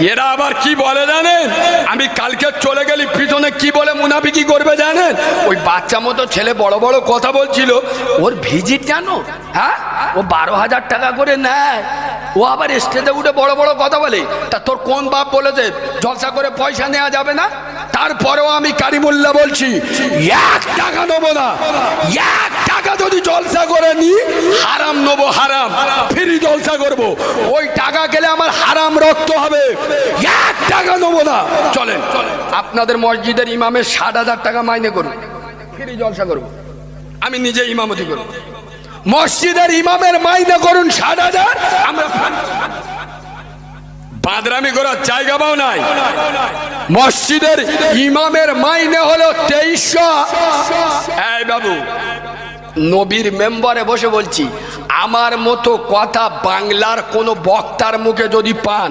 এরা আবার কি বলে জানেন? আমি কালকে চলে গেলি, পিছনে কি বলে মুনাফি মুনাফিকি করবে জানেন? ওই বাচ্চা মতো ছেলে বড় বড় কথা বলছিল, ওর ভিজিট জানো হ্যাঁ? ও বারো হাজার টাকা করে নেয়। ও আবার স্টেজে উঠে বড় বড় কথা বলে। তা তোর কোন বাপ বলেছে, জলসা করে পয়সা নেওয়া যাবে না? তারপরেও আমি কারিমুল্লা বলছি, এক টাকা নেব না। এক টাকা যদি জলসা করে নি হারাম হারাম। ফ্রি জলসা করব। ওই টাকা গেলে আমার হারাম রক্ত হবে। এক টাকা নেব না। চলেন। আপনাদের মসজিদের ইমামের ষাট হাজার টাকা মাইনে করুন। ফ্রি জলসা করব। আমি নিজে ইমামতি করব। মসজিদের ইমামের মাইনে করুন ষাট হাজার। আমরা বাদরামি করার জায়গা পাও নাই। মসজিদের ইমামের মাইনে হলো তেইশশো। বাবু, নবীর মেম্বারে বসে বলছি আমার মতো কথা বাংলার কোনো বক্তার মুখে যদি পান।